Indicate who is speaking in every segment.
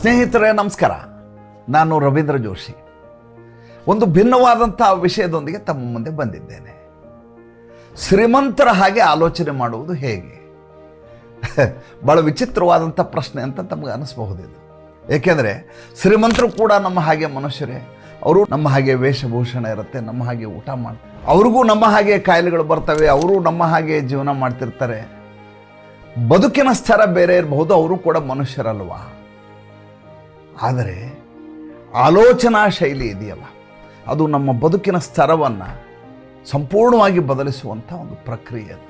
Speaker 1: ಸ್ನೇಹಿತರೆ, ನಮಸ್ಕಾರ. ನಾನು ರವೀಂದ್ರ ಜೋಶಿ. ಒಂದು ಭಿನ್ನವಾದಂಥ ವಿಷಯದೊಂದಿಗೆ ತಮ್ಮ ಮುಂದೆ ಬಂದಿದ್ದೇನೆ. ಶ್ರೀಮಂತರ ಹಾಗೆ ಆಲೋಚನೆ ಮಾಡುವುದು ಹೇಗೆ? ಬಹಳ ವಿಚಿತ್ರವಾದಂಥ ಪ್ರಶ್ನೆ ಅಂತ ತಮಗೆ ಇದು ಏಕೆಂದರೆ, ಶ್ರೀಮಂತರು ಕೂಡ ನಮ್ಮ ಹಾಗೆ ಮನುಷ್ಯರೇ. ಅವರು ನಮ್ಮ ಹಾಗೆ ವೇಷಭೂಷಣ ಇರುತ್ತೆ, ನಮ್ಮ ಹಾಗೆ ಊಟ ಮಾಡಿ, ಅವ್ರಿಗೂ ನಮ್ಮ ಹಾಗೆ ಕಾಯಿಲೆಗಳು ಬರ್ತವೆ, ಅವರು ನಮ್ಮ ಹಾಗೆ ಜೀವನ ಮಾಡ್ತಿರ್ತಾರೆ. ಬದುಕಿನ ಸ್ಥರ ಬೇರೆ ಇರಬಹುದು, ಅವರು ಕೂಡ ಮನುಷ್ಯರಲ್ವಾ? ಆದರೆ ಆಲೋಚನಾ ಶೈಲಿ ಇದೆಯಲ್ಲ. ಅದು ನಮ್ಮ ಬದುಕಿನ ಸ್ತರವನ್ನು ಸಂಪೂರ್ಣವಾಗಿ ಬದಲಿಸುವಂಥ ಒಂದು ಪ್ರಕ್ರಿಯೆ ಅದು.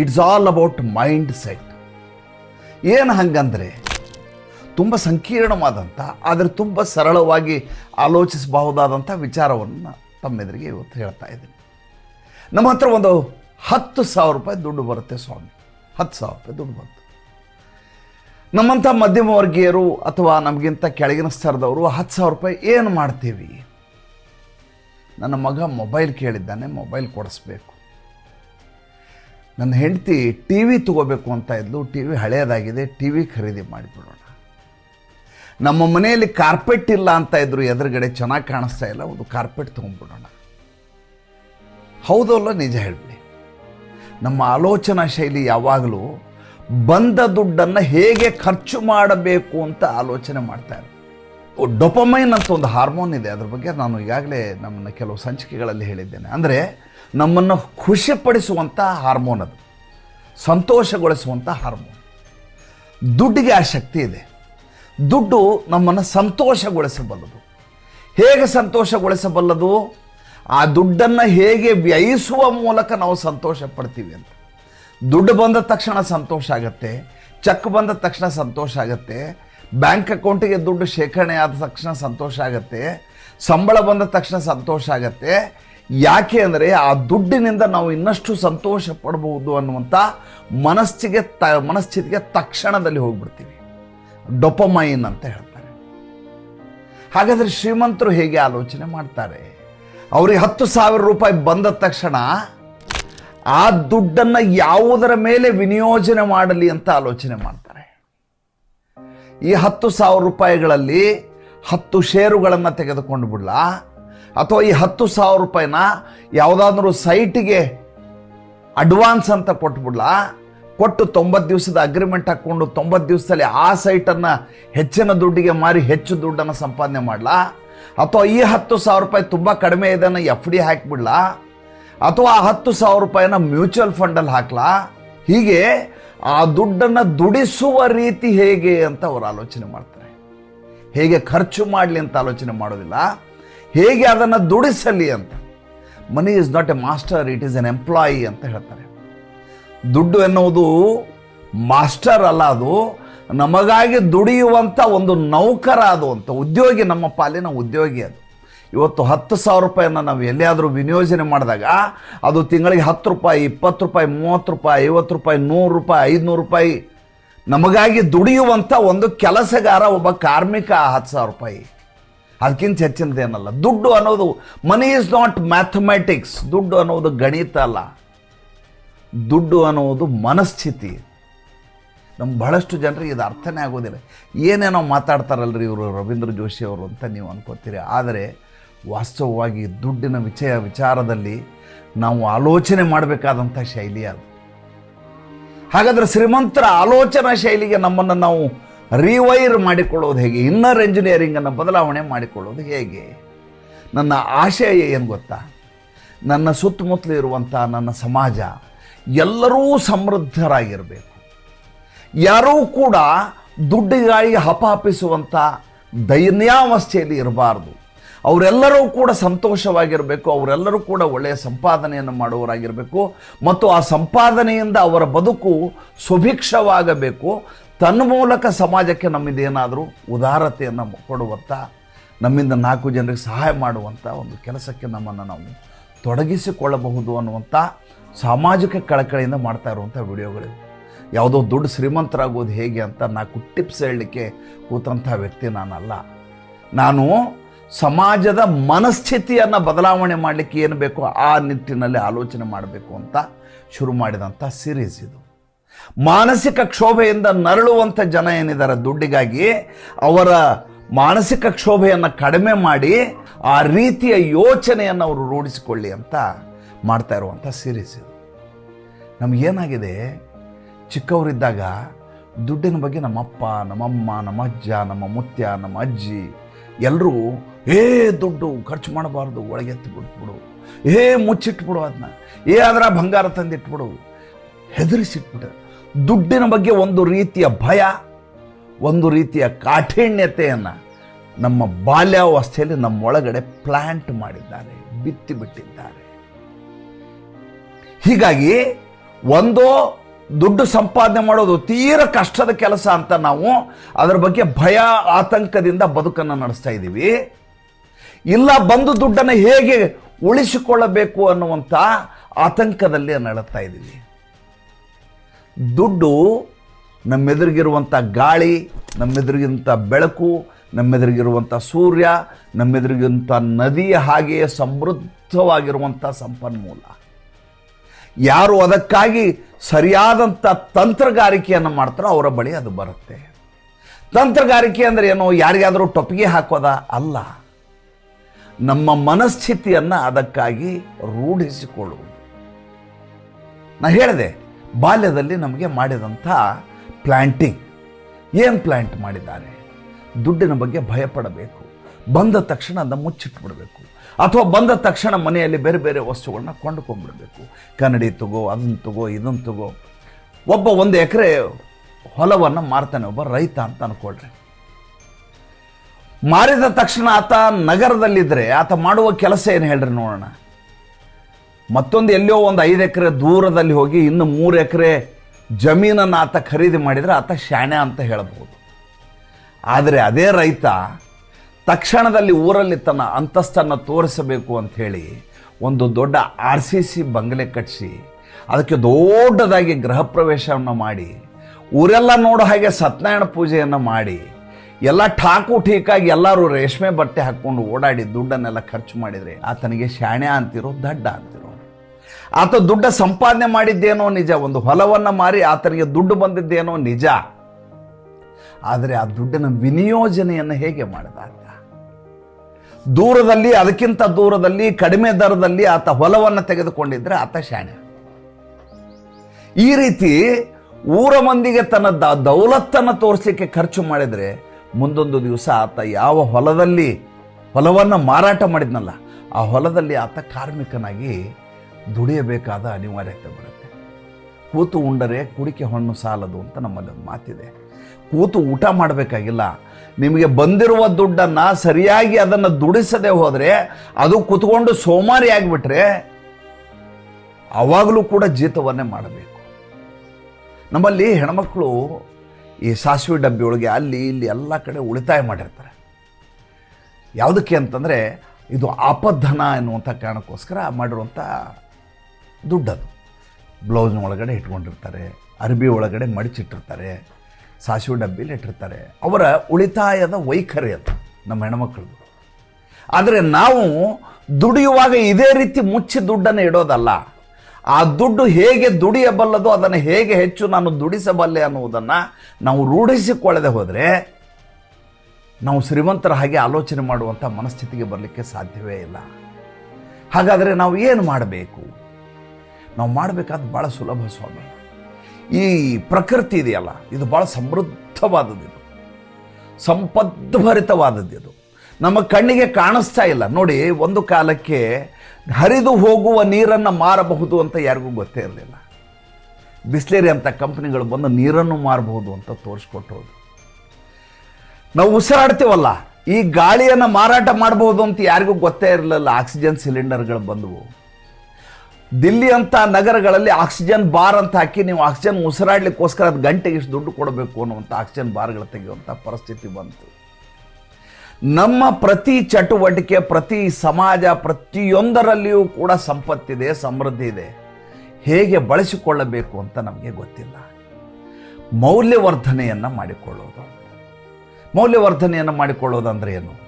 Speaker 1: It's all about mindset ಏನು ಹಂಗಂದರೆ, ತುಂಬ ಸಂಕೀರ್ಣವಾದಂಥ ಆದರೆ ತುಂಬ ಸರಳವಾಗಿ ಆಲೋಚಿಸಬಹುದಾದಂಥ ವಿಚಾರವನ್ನು ತಮ್ಮೆದುರಿಗೆ ಇವತ್ತು ಹೇಳ್ತಾ ಇದ್ದೀನಿ. ನಮ್ಮ ಹತ್ರ ಒಂದು ಹತ್ತು ಸಾವಿರ ರೂಪಾಯಿ ದುಡ್ಡು ಬರುತ್ತೆ ಸ್ವಾಮಿ. ಹತ್ತು ಸಾವಿರ ರೂಪಾಯಿ ದುಡ್ಡು ಬಂತು ನಮ್ಮಂಥ ಮಧ್ಯಮ ವರ್ಗೀಯರು ಅಥವಾ ನಮಗಿಂತ ಕೆಳಗಿನ ಸ್ತರದವರು ಹತ್ತು ಸಾವಿರ ರೂಪಾಯಿ ಏನು ಮಾಡ್ತೀವಿ? ನನ್ನ ಮಗ ಮೊಬೈಲ್ ಕೇಳಿದ್ದಾನೆ, ಮೊಬೈಲ್ ಕೊಡಿಸ್ಬೇಕು. ನನ್ನ ಹೆಂಡತಿ ಟಿ ವಿ ತಗೋಬೇಕು ಅಂತ ಇದ್ಲು, ಟಿ ವಿ ಹಳೆಯದಾಗಿದೆ ಟಿ ವಿ ಖರೀದಿ ಮಾಡಿಬಿಡೋಣ. ನಮ್ಮ ಮನೆಯಲ್ಲಿ ಕಾರ್ಪೆಟ್ ಇಲ್ಲ ಅಂತ ಇದ್ರು ಎದುರುಗಡೆ ಚೆನ್ನಾಗಿ ಕಾಣಿಸ್ತಾ ಇಲ್ಲ, ಒಂದು ಕಾರ್ಪೆಟ್ ತೊಗೊಂಡ್ಬಿಡೋಣ. ಹೌದಲ್ಲ ನಿಜ ಹೇಳಿ ನಮ್ಮ ಆಲೋಚನಾ ಶೈಲಿ ಯಾವಾಗಲೂ ಬಂದ ದುಡ್ಡನ್ನು ಹೇಗೆ ಖರ್ಚು ಮಾಡಬೇಕು ಅಂತ ಆಲೋಚನೆ ಮಾಡ್ತಾರೆ. ಡೊಪಮೈನ್ ಅಂತ ಒಂದು ಹಾರ್ಮೋನ್ ಇದೆ. ಅದ್ರ ಬಗ್ಗೆ ನಾನು ಈಗಾಗಲೇ ನಮ್ಮನ್ನು ಕೆಲವು ಸಂಚಿಕೆಗಳಲ್ಲಿ ಹೇಳಿದ್ದೇನೆ. ಅಂದರೆ ನಮ್ಮನ್ನು ಖುಷಿಪಡಿಸುವಂಥ ಹಾರ್ಮೋನ್ ಅದು. ಸಂತೋಷಗೊಳಿಸುವಂಥ ಹಾರ್ಮೋನ್. ದುಡ್ಡಿಗೆ ಆ ಶಕ್ತಿ ಇದೆ. ದುಡ್ಡು ನಮ್ಮನ್ನು ಸಂತೋಷಗೊಳಿಸಬಲ್ಲದು. ಹೇಗೆ ಸಂತೋಷಗೊಳಿಸಬಲ್ಲದು? ಆ ದುಡ್ಡನ್ನು ಹೇಗೆ ವ್ಯಯಿಸುವ ಮೂಲಕ ನಾವು ಸಂತೋಷ ಪಡ್ತೀವಿ ಅಂತ. ದುಡ್ಡು ಬಂದ ತಕ್ಷಣ ಸಂತೋಷ ಆಗುತ್ತೆ, ಚೆಕ್ ಬಂದ ತಕ್ಷಣ ಸಂತೋಷ ಆಗುತ್ತೆ, ಬ್ಯಾಂಕ್ ಅಕೌಂಟಿಗೆ ದುಡ್ಡು ಶೇಖರಣೆ ಆದ ತಕ್ಷಣ ಸಂತೋಷ ಆಗುತ್ತೆ, ಸಂಬಳ ಬಂದ ತಕ್ಷಣ ಸಂತೋಷ ಆಗುತ್ತೆ. ಯಾಕೆ ಅಂದರೆ ಆ ದುಡ್ಡಿನಿಂದ ನಾವು ಇನ್ನಷ್ಟು ಸಂತೋಷ ಪಡಬಹುದು ಅನ್ನುವಂಥ ಮನಸ್ಸಿಗೆ ತ, ಮನಸ್ಥಿತಿಗೆ ತಕ್ಷಣದಲ್ಲಿ ಹೋಗ್ಬಿಡ್ತೀವಿ. ಡೊಪಮೈನ್ ಅಂತ ಹೇಳ್ತಾರೆ. ಹಾಗಾದರೆ ಶ್ರೀಮಂತರು ಹೇಗೆ ಆಲೋಚನೆ ಮಾಡ್ತಾರೆ? ಅವ್ರಿಗೆ ಹತ್ತು ಸಾವಿರ ರೂಪಾಯಿ ಬಂದ ತಕ್ಷಣ ಆ ದುಡ್ಡನ್ನು ಯಾವುದರ ಮೇಲೆ ವಿನಿಯೋಜನೆ ಮಾಡಲಿ ಅಂತ ಆಲೋಚನೆ ಮಾಡ್ತಾರೆ. ಈ ಹತ್ತು ಸಾವಿರ ರೂಪಾಯಿಗಳಲ್ಲಿ ಹತ್ತು ಷೇರುಗಳನ್ನು ತೆಗೆದುಕೊಂಡು ಬಿಡಲ. ಅಥವಾ ಈ ಹತ್ತು ಸಾವಿರ ರೂಪಾಯಿನ ಯಾವುದಾದ್ರೂ ಸೈಟಿಗೆ ಅಡ್ವಾನ್ಸ್ ಅಂತ ಕೊಟ್ಬಿಡ್ಲಾ ಕೊಟ್ಟು ತೊಂಬತ್ತು ದಿವಸದ ಅಗ್ರಿಮೆಂಟ್ ಹಾಕ್ಕೊಂಡು ತೊಂಬತ್ತು ದಿವಸದಲ್ಲಿ ಆ ಸೈಟನ್ನು ಹೆಚ್ಚಿನ ದುಡ್ಡಿಗೆ ಮಾರಿ ಹೆಚ್ಚು ದುಡ್ಡನ್ನು ಸಂಪಾದನೆ ಮಾಡಲಾ. ಅಥವಾ ಈ ಹತ್ತು ಸಾವಿರ ರೂಪಾಯಿ ತುಂಬ ಕಡಿಮೆ ಇದನ್ನು ಎಫ್ ಡಿ ಹಾಕಿಬಿಡ್ಲಾ. ಅಥವಾ ಆ ಹತ್ತು ಸಾವಿರ ರೂಪಾಯಿನ ಮ್ಯೂಚುವಲ್ ಫಂಡಲ್ಲಿ ಹಾಕ್ಲಾ? ಹೀಗೆ ಆ ದುಡ್ಡನ್ನು ದುಡಿಸುವ ರೀತಿ ಹೇಗೆ ಅಂತ ಅವರು ಆಲೋಚನೆ ಮಾಡ್ತಾರೆ. ಹೇಗೆ ಖರ್ಚು ಮಾಡಲಿ ಅಂತ ಆಲೋಚನೆ ಮಾಡೋದಿಲ್ಲ. ಹೇಗೆ ಅದನ್ನು ದುಡಿಸಲಿ ಅಂತ. Money is not a master it is an employee ಅಂತ ಹೇಳ್ತಾರೆ. ದುಡ್ಡು ಎನ್ನುವುದು ಮಾಸ್ಟರ್ ಅಲ್ಲ ಅದು. ನಮಗಾಗಿ ದುಡಿಯುವಂಥ ಒಂದು ನೌಕರ ಅದು ಅಂತ. ಉದ್ಯೋಗಿ ನಮ್ಮ ಪಾಲಿನ ಉದ್ಯೋಗಿ ಅದು. ಇವತ್ತು ಹತ್ತು ಸಾವಿರ ರೂಪಾಯಿನ ನಾವು ಎಲ್ಲಿಯಾದರೂ ವಿನಿಯೋಜನೆ ಮಾಡಿದಾಗ, ಅದು ತಿಂಗಳಿಗೆ ಹತ್ತು ರೂಪಾಯಿ, ಇಪ್ಪತ್ತು ರೂಪಾಯಿ, ಮೂವತ್ತು ರೂಪಾಯಿ, ಐವತ್ತು ರೂಪಾಯಿ, ನೂರು ರೂಪಾಯಿ, ಐದುನೂರು ರೂಪಾಯಿ. ನಮಗಾಗಿ ದುಡಿಯುವಂಥ ಒಂದು ಕೆಲಸಗಾರ ಒಬ್ಬ ಕಾರ್ಮಿಕ ಹತ್ತು ಸಾವಿರ ರೂಪಾಯಿ. ಅದಕ್ಕಿಂತ ಹೆಚ್ಚಿನದೇನಲ್ಲ, ದುಡ್ಡು ಅನ್ನೋದು ಮನಿ ಈಸ್ ನಾಟ್ ಮ್ಯಾಥಮೆಟಿಕ್ಸ್ ದುಡ್ಡು ಅನ್ನೋದು ಗಣಿತ ಅಲ್ಲ. ದುಡ್ಡು ಅನ್ನೋದು ಮನಸ್ಥಿತಿ. ನಮ್ಮ ಬಹಳಷ್ಟು ಜನರಿಗೆ ಇದು ಅರ್ಥನೇ ಆಗೋದಿಲ್ಲ. ಏನೇನೋ ಮಾತಾಡ್ತಾರಲ್ರಿ ಇವರು ರವೀಂದ್ರ ಜೋಶಿ ಅವರು ಅಂತ ನೀವು ಅನ್ಕೋತೀರಿ. ಆದರೆ ವಾಸ್ತವವಾಗಿ ದುಡ್ಡಿನ ವಿಷಯ ವಿಚಾರದಲ್ಲಿ ನಾವು ಆಲೋಚನೆ ಮಾಡಬೇಕಾದಂಥ ಶೈಲಿ ಅದು. ಹಾಗಾದರೆ ಶ್ರೀಮಂತರ ಆಲೋಚನಾ ಶೈಲಿಗೆ ನಮ್ಮನ್ನು ನಾವು ರಿವೈರ್ ಮಾಡಿಕೊಳ್ಳೋದು ಹೇಗೆ? ಇನ್ನರ್ ಎಂಜಿನಿಯರಿಂಗನ್ನು ಬದಲಾವಣೆ ಮಾಡಿಕೊಳ್ಳೋದು ಹೇಗೆ? ನನ್ನ ಆಶಯ ಏನು ಗೊತ್ತಾ? ನನ್ನ ಸುತ್ತಮುತ್ತಲು ಇರುವಂಥ ನನ್ನ ಸಮಾಜ ಎಲ್ಲರೂ ಸಮೃದ್ಧರಾಗಿರಬೇಕು. ಯಾರೂ ಕೂಡ ದುಡ್ಡಿಗಾಗಿ ಹಪಹಪಿಸುವಂಥ ದೈನ್ಯಾವಸ್ಥೆಯಲ್ಲಿ ಇರಬಾರ್ದು. ಅವರೆಲ್ಲರೂ ಕೂಡ ಸಂತೋಷವಾಗಿರಬೇಕು, ಅವರೆಲ್ಲರೂ ಕೂಡ ಒಳ್ಳೆಯ ಸಂಪಾದನೆಯನ್ನು ಮಾಡುವವರಾಗಿರಬೇಕು. ಮತ್ತು ಆ ಸಂಪಾದನೆಯಿಂದ ಅವರ ಬದುಕು ಸುಭಿಕ್ಷವಾಗಬೇಕು. ತನ್ಮೂಲಕ ಸಮಾಜಕ್ಕೆ ನಮ್ಮಿಂದೇನಾದರೂ ಉದಾರತೆಯನ್ನು ಕೊಡುವಂಥ ನಮ್ಮಿಂದ ನಾಲ್ಕು ಜನರಿಗೆ ಸಹಾಯ ಮಾಡುವಂಥ ಒಂದು ಕೆಲಸಕ್ಕೆ ನಮ್ಮನ್ನು ನಾವು ತೊಡಗಿಸಿಕೊಳ್ಳಬಹುದು ಅನ್ನುವಂಥ ಸಾಮಾಜಿಕ ಕಳಕಳಿಯಿಂದ ಮಾಡ್ತಾ ಇರುವಂಥ ವಿಡಿಯೋಗಳಿವೆ. ಯಾವುದೋ ದುಡ್ಡು ಶ್ರೀಮಂತರಾಗೋದು ಹೇಗೆ ಅಂತ ನಾಲ್ಕು ಟಿಪ್ಸ್ ಹೇಳಲಿಕ್ಕೆ ಕೂತಂಥ ವ್ಯಕ್ತಿ ನಾನಲ್ಲ. ನಾನು ಸಮಾಜದ ಮನಸ್ಥಿತಿಯನ್ನು ಬದಲಾವಣೆ ಮಾಡಲಿಕ್ಕೆ ಏನು ಬೇಕೋ ಆ ನಿಟ್ಟಿನಲ್ಲಿ ಆಲೋಚನೆ ಮಾಡಬೇಕು ಅಂತ ಶುರು ಮಾಡಿದಂಥ ಸೀರೀಸ್ ಇದು. ಮಾನಸಿಕ ಕ್ಷೋಭೆಯಿಂದ ನರಳುವಂಥ ಜನ ಏನಿದ್ದಾರೆ? ದುಡ್ಡಿಗಾಗಿ ಅವರ ಮಾನಸಿಕ ಕ್ಷೋಭೆಯನ್ನು ಕಡಿಮೆ ಮಾಡಿ ಆ ರೀತಿಯ ಯೋಚನೆಯನ್ನು ಅವರು ರೂಢಿಸಿಕೊಳ್ಳಿ ಅಂತ ಮಾಡ್ತಾ ಇರುವಂಥ ಸೀರೀಸ್ ಇದು. ನಮಗೇನಾಗಿದೆ ಚಿಕ್ಕವರಿದ್ದಾಗ ದುಡ್ಡಿನ ಬಗ್ಗೆ ನಮ್ಮಪ್ಪ, ನಮ್ಮಮ್ಮ ನಮ್ಮ ಅಜ್ಜ ನಮ್ಮ ಮುತ್ಯ, ನಮ್ಮ ಅಜ್ಜಿ ಎಲ್ಲರೂ ಏ ದುಡ್ಡು ಖರ್ಚು ಮಾಡಬಾರ್ದು ಒಳಗೆತ್ತು ಬಿಟ್ಬಿಡು. ಏ ಮುಚ್ಚಿಟ್ಬಿಡು ಅದನ್ನ ಏ ಅದರ ಬಂಗಾರ ತಂದಿಟ್ಬಿಡು. ಹೆದರಿಸಿಟ್ಬಿಟ್ಟು ದುಡ್ಡಿನ ಬಗ್ಗೆ ಒಂದು ರೀತಿಯ ಭಯ, ಒಂದು ರೀತಿಯ ಕಾಠಿಣ್ಯತೆಯನ್ನು ನಮ್ಮ ಬಾಲ್ಯಾವಸ್ಥೆಯಲ್ಲಿ ನಮ್ಮೊಳಗಡೆ ಪ್ಲಾಂಟ್ ಮಾಡಿದ್ದಾರೆ, ಬಿತ್ತಿ ಬಿಟ್ಟಿದ್ದಾರೆ. ಹೀಗಾಗಿ ಒಂದೋ ದುಡ್ಡು ಸಂಪಾದನೆ ಮಾಡೋದು ತೀರ ಕಷ್ಟದ ಕೆಲಸ ಅಂತ ನಾವು ಅದರ ಬಗ್ಗೆ ಭಯ, ಆತಂಕದಿಂದ ಬದುಕನ್ನು ನಡೆಸ್ತಾ ಇದ್ದೀವಿ. ಇಲ್ಲ ಬಂದು ದುಡ್ಡನ್ನು ಹೇಗೆ ಉಳಿಸಿಕೊಳ್ಳಬೇಕು ಅನ್ನುವಂಥ ಆತಂಕದಲ್ಲಿ ನಡುತ್ತಾ ಇದ್ದೀವಿ ದುಡ್ಡು ನಮ್ಮೆದುರಿಗಿರುವಂಥ ಗಾಳಿ ನಮ್ಮೆದುರಿಗಿಂತ ಬೆಳಕು ನಮ್ಮೆದುರಿಗಿರುವಂಥ ಸೂರ್ಯ ನಮ್ಮೆದುರಿಗಿಂತ ನದಿಯ ಹಾಗೆಯೇ ಸಮೃದ್ಧವಾಗಿರುವಂಥ ಸಂಪನ್ಮೂಲ. ಯಾರು ಅದಕ್ಕಾಗಿ ಸರಿಯಾದಂಥ ತಂತ್ರಗಾರಿಕೆಯನ್ನು ಮಾಡ್ತಾರೋ ಅವರ ಬಳಿ ಅದು ಬರುತ್ತೆ. ತಂತ್ರಗಾರಿಕೆ ಅಂದರೆ ಏನು ಯಾರಿಗಾದರೂ ಟೊಪ್ಪಿಗೆ ಹಾಕೋದ? ಅಲ್ಲ. ನಮ್ಮ ಮನಸ್ಥಿತಿಯನ್ನು ಅದಕ್ಕಾಗಿ ರೂಢಿಸಿಕೊಳ್ಳುವುದು. ನಾ ಹೇಳಿದೆ, ಬಾಲ್ಯದಲ್ಲಿ ನಮಗೆ ಮಾಡಿದಂಥ ಪ್ಲ್ಯಾಂಟಿಂಗ್ ಏನು ಪ್ಲ್ಯಾಂಟ್ ಮಾಡಿದ್ದಾರೆ? ದುಡ್ಡಿನ ಬಗ್ಗೆ ಭಯಪಡಬೇಕು. ಬಂದ ತಕ್ಷಣ ಅದನ್ನು ಮುಚ್ಚಿಟ್ಬಿಡಬೇಕು. ಅಥವಾ ಬಂದ ತಕ್ಷಣ ಮನೆಯಲ್ಲಿ ಬೇರೆ ಬೇರೆ ವಸ್ತುಗಳನ್ನ ಕೊಂಡುಕೊಂಡ್ಬಿಡಬೇಕು. ಕನ್ನಡಿ ತಗೋ, ಅದನ್ನು ತಗೋ, ಇದನ್ನು ತಗೋ. ಒಬ್ಬ ಒಂದು ಎಕರೆ ಹೊಲವನ್ನು ಮಾರ್ತಾನೆ, ಒಬ್ಬ ರೈತ ಅಂತ ಅನ್ಕೊಳ್ರಿ. ಮಾರಿದ ತಕ್ಷಣ ಆತ ನಗರದಲ್ಲಿದ್ದರೆ ಆತ ಮಾಡುವ ಕೆಲಸ ಏನು ಹೇಳ್ರಿ ನೋಡೋಣ. ಮತ್ತೊಂದು ಎಲ್ಲೋ ಒಂದು ಐದು ಎಕರೆ ದೂರದಲ್ಲಿ ಹೋಗಿ ಇನ್ನು ಮೂರು ಎಕರೆ ಜಮೀನನ್ನು ಆತ ಖರೀದಿ ಮಾಡಿದರೆ ಆತ ಶಾಣೆ ಅಂತ ಹೇಳಬಹುದು ಆದರೆ ಅದೇ ರೈತ ತಕ್ಷಣದಲ್ಲಿ ಊರಲ್ಲಿ ತನ್ನ ಅಂತಸ್ತನ್ನು ತೋರಿಸಬೇಕು ಅಂತ ಹೇಳಿ ಒಂದು ದೊಡ್ಡ ಆರ್ ಸಿ ಸಿ ಬಂಗಲೆ ಕಟ್ಟಿಸಿ ಅದಕ್ಕೆ ದೊಡ್ಡದಾಗಿ ಗೃಹ ಪ್ರವೇಶವನ್ನು ಮಾಡಿ, ಊರೆಲ್ಲ ನೋಡೋ ಹಾಗೆ ಸತ್ಯನಾರಾಯಣ ಪೂಜೆಯನ್ನು ಮಾಡಿ ಎಲ್ಲ ಠಾಕು ಠೀಕಾಗಿ ಎಲ್ಲರೂ ರೇಷ್ಮೆ ಬಟ್ಟೆ ಹಾಕ್ಕೊಂಡು ಓಡಾಡಿ ದುಡ್ಡನ್ನೆಲ್ಲ ಖರ್ಚು ಮಾಡಿದರೆ ಆತನಿಗೆ ಶಾಣೆ ಅಂತಿರೋ, ದಡ್ಡ ಅಂತಿರೋ. ಆತ ದುಡ್ಡ ಸಂಪಾದನೆ ಮಾಡಿದ್ದೇನೋ ನಿಜ, ಒಂದು ಹೊಲವನ್ನು ಮಾರಿ ಆತನಿಗೆ ದುಡ್ಡು ಬಂದಿದ್ದೇನೋ ನಿಜ. ಆದರೆ ಆ ದುಡ್ಡಿನ ವಿನಿಯೋಜನೆಯನ್ನು ಹೇಗೆ ಮಾಡಿದ ದೂರದಲ್ಲಿ, ಅದಕ್ಕಿಂತ ದೂರದಲ್ಲಿ, ಕಡಿಮೆ ದರದಲ್ಲಿ ಆತ ಹೊಲವನ್ನು ತೆಗೆದುಕೊಂಡಿದ್ರೆ ಆತ ಶಾಣೆ. ಈ ರೀತಿ ಊರ ಮಂದಿಗೆ ತನ್ನ ದೌಲತ್ತನ್ನು ತೋರಿಸಲಿಕ್ಕೆ ಖರ್ಚು ಮಾಡಿದರೆ ಮುಂದೊಂದು ದಿವಸ ಆತ ಯಾವ ಹೊಲದಲ್ಲಿ, ಹೊಲವನ್ನು ಮಾರಾಟ ಮಾಡಿದ್ನಲ್ಲ, ಆ ಹೊಲದಲ್ಲಿ ಆತ ಕಾರ್ಮಿಕನಾಗಿ ದುಡಿಯಬೇಕಾದ ಅನಿವಾರ್ಯತೆ ಬರುತ್ತೆ. ಕೂತು ಉಂಡರೆ ಕುಡಿಕೆ ಹಣ್ಣು ಸಾಲದು ಅಂತ ನಮ್ಮಲ್ಲಿ ಒಂದು ಮಾತಿದೆ. ಕೂತು ಊಟ ಮಾಡಬೇಕಾಗಿಲ್ಲ. ನಿಮಗೆ ಬಂದಿರುವ ದುಡ್ಡನ್ನು ಸರಿಯಾಗಿ ಅದನ್ನು ದುಡಿಸದೆ ಹೋದರೆ, ಅದು ಕೂತ್ಕೊಂಡು ಸೋಮಾರಿ ಆಗಿಬಿಟ್ರೆ ಆವಾಗಲೂ ಕೂಡ ಜೀತವನ್ನೇ ಮಾಡಬೇಕು. ನಮ್ಮಲ್ಲಿ ಹೆಣ್ಮಕ್ಳು ಈ ಸಾಸಿವೆ ಡಬ್ಬಿ ಒಳಗೆ ಅಲ್ಲಿ ಇಲ್ಲಿ ಎಲ್ಲ ಕಡೆ ಉಳಿತಾಯ ಮಾಡಿರ್ತಾರೆ. ಯಾವುದಕ್ಕೆ ಅಂತಂದರೆ ಇದು ಆಪದ್ಧನ ಎನ್ನುವಂಥ ಕಾರಣಕ್ಕೋಸ್ಕರ ಮಾಡಿರುವಂಥ ದುಡ್ಡದು. ಬ್ಲೌಸ್ನ ಒಳಗಡೆ ಇಟ್ಕೊಂಡಿರ್ತಾರೆ, ಅರಬಿ ಒಳಗಡೆ ಮಡಿಚಿಟ್ಟಿರ್ತಾರೆ, ಸಾಸಿವೆ ಡಬ್ಬಿಲಿ ಇಟ್ಟಿರ್ತಾರೆ. ಅವರ ಉಳಿತಾಯದ ವೈಖರಿ ಅದು ನಮ್ಮ ಹೆಣ್ಮಕ್ಳದು ಆದರೆ ನಾವು ದುಡಿಯುವಾಗ ಇದೇ ರೀತಿ ಮುಚ್ಚಿ ದುಡ್ಡನ್ನು ಇಡೋದಲ್ಲ. ಆ ದುಡ್ಡು ಹೇಗೆ ದುಡಿಯಬಲ್ಲದು ಅದನ್ನು ಹೇಗೆ ಹೆಚ್ಚು ನಾನು ದುಡಿಸಬಲ್ಲೆ ಅನ್ನುವುದನ್ನು ನಾವು ರೂಢಿಸಿಕೊಳ್ಳದೆ ಹೋದರೆ ನಾವು ಶ್ರೀಮಂತರ ಹಾಗೆ ಆಲೋಚನೆ ಮಾಡುವಂಥ ಮನಸ್ಥಿತಿಗೆ ಬರಲಿಕ್ಕೆ ಸಾಧ್ಯವೇ ಇಲ್ಲ. ಹಾಗಾದರೆ ನಾವು ಏನು ಮಾಡಬೇಕು? ನಾವು ಮಾಡಬೇಕಾದ ಭಾಳ ಸುಲಭ ಸ್ವಾಮಿ. ಈ ಪ್ರಕೃತಿ ಇದೆಯಲ್ಲ, ಇದು ಭಾಳ ಸಮೃದ್ಧವಾದದ್ದು ಸಂಪದ್ಭರಿತವಾದದ್ದು ನಮ್ಮ ಕಣ್ಣಿಗೆ ಕಾಣಿಸ್ತಾ ಇಲ್ಲ. ನೋಡಿ, ಒಂದು ಕಾಲಕ್ಕೆ ಹರಿದು ಹೋಗುವ ನೀರನ್ನು ಮಾರಬಹುದು ಅಂತ ಯಾರಿಗೂ ಗೊತ್ತೇ ಇರಲಿಲ್ಲ. ಬಿಸ್ಲೇರಿ ಅಂತ ಕಂಪ್ನಿಗಳು ಬಂದು ನೀರನ್ನು ಮಾರಬಹುದು ಅಂತ ತೋರಿಸ್ಕೊಟ್ಟೋದು ನಾವು ಉಸಿರಾಡ್ತೀವಲ್ಲ, ಈ ಗಾಳಿಯನ್ನು ಮಾರಾಟ ಮಾಡಬಹುದು ಅಂತ ಯಾರಿಗೂ ಗೊತ್ತೇ ಇರಲಿಲ್ಲ, ಆಕ್ಸಿಜನ್ ಸಿಲಿಂಡರ್ಗಳು ಬಂದವು. ದಿಲ್ಲಿ ಅಂತ ನಗರಗಳಲ್ಲಿ ಆಕ್ಸಿಜನ್ ಬಾರ್ ಅಂತ ಹಾಕಿ ನೀವು ಆಕ್ಸಿಜನ್ ಉಸಿರಾಡ್ಲಿಕ್ಕೋಸ್ಕರ ಅದು ಗಂಟೆಗೆ ಇಷ್ಟು ದುಡ್ಡು ಕೊಡಬೇಕು ಅನ್ನುವಂಥ ಆಕ್ಸಿಜನ್ ಬಾರ್ಗಳು ತೆಗೆಯುವಂಥ ಪರಿಸ್ಥಿತಿ ಬಂತು. ನಮ್ಮ ಪ್ರತಿ ಚಟುವಟಿಕೆ, ಪ್ರತಿ ಸಮಾಜ, ಪ್ರತಿಯೊಂದರಲ್ಲಿಯೂ ಕೂಡ ಸಂಪತ್ತಿದೆ, ಸಮೃದ್ಧಿ ಇದೆ. ಹೇಗೆ ಬಳಸಿಕೊಳ್ಳಬೇಕು ಅಂತ ನಮಗೆ ಗೊತ್ತಿಲ್ಲ. ಮೌಲ್ಯವರ್ಧನೆಯನ್ನು ಮಾಡಿಕೊಳ್ಳೋದು. ಮೌಲ್ಯವರ್ಧನೆಯನ್ನು ಮಾಡಿಕೊಳ್ಳೋದಂದ್ರೆ ಏನು?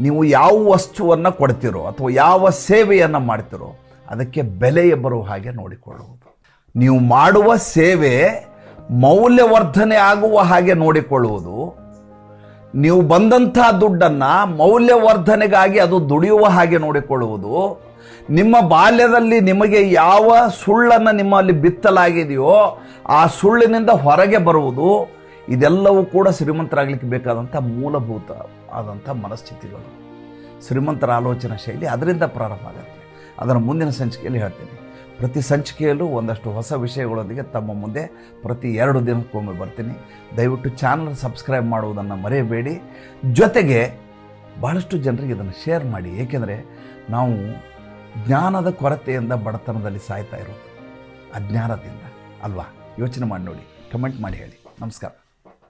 Speaker 1: ನೀವು ಯಾವ ವಸ್ತುವನ್ನು ಕೊಡ್ತಿರೋ ಅಥವಾ ಯಾವ ಸೇವೆಯನ್ನು ಮಾಡ್ತಿರೋ ಅದಕ್ಕೆ ಬೆಲೆಯ ಬರುವ ಹಾಗೆ ನೋಡಿಕೊಳ್ಳುವುದು. ನೀವು ಮಾಡುವ ಸೇವೆ ಮೌಲ್ಯವರ್ಧನೆ ಆಗುವ ಹಾಗೆ ನೋಡಿಕೊಳ್ಳುವುದು. ನೀವು ಬಂದಂಥ ದುಡ್ಡನ್ನು ಮೌಲ್ಯವರ್ಧನೆಗಾಗಿ ಅದು ದುಡಿಯುವ ಹಾಗೆ ನೋಡಿಕೊಳ್ಳುವುದು. ನಿಮ್ಮ ಬಾಲ್ಯದಲ್ಲಿ ನಿಮಗೆ ಯಾವ ಸುಳ್ಳನ್ನು ನಿಮ್ಮಲ್ಲಿ ಬಿತ್ತಲಾಗಿದೆಯೋ ಆ ಸುಳ್ಳಿನಿಂದ ಹೊರಗೆ ಬರುವುದು ಇದೆಲ್ಲವೂ ಕೂಡ ಶ್ರೀಮಂತರಾಗಲಿಕ್ಕೆ ಬೇಕಾದಂಥ ಮೂಲಭೂತ ಆದಂಥ ಮನಸ್ಥಿತಿಗಳು. ಶ್ರೀಮಂತರ ಆಲೋಚನಾ ಶೈಲಿ ಅದರಿಂದ ಪ್ರಾರಂಭ ಆಗುತ್ತೆ. ಅದರ ಮುಂದಿನ ಸಂಚಿಕೆಯಲ್ಲಿ ಹೇಳ್ತೀನಿ. ಪ್ರತಿ ಸಂಚಿಕೆಯಲ್ಲೂ ಒಂದಷ್ಟು ಹೊಸ ವಿಷಯಗಳೊಂದಿಗೆ ತಮ್ಮ ಮುಂದೆ ಪ್ರತಿ ಎರಡು ದಿನಕ್ಕೊಮ್ಮೆ ಬರ್ತೀನಿ. ದಯವಿಟ್ಟು ಚಾನಲ್ ಸಬ್ಸ್ಕ್ರೈಬ್ ಮಾಡುವುದನ್ನು ಮರೆಯಬೇಡಿ. ಜೊತೆಗೆ ಭಾಳಷ್ಟು ಜನರಿಗೆ ಇದನ್ನು ಶೇರ್ ಮಾಡಿ. ಏಕೆಂದರೆ ನಾವು ಜ್ಞಾನದ ಕೊರತೆಯಿಂದ ಬಡತನದಲ್ಲಿ ಸಾಯ್ತಾ ಇರೋದು. ಅಜ್ಞಾನದಿಂದ. ಅಲ್ವಾ? ಯೋಚನೆ ಮಾಡಿ ನೋಡಿ. ಕಮೆಂಟ್ ಮಾಡಿ ಹೇಳಿ. ನಮಸ್ಕಾರ.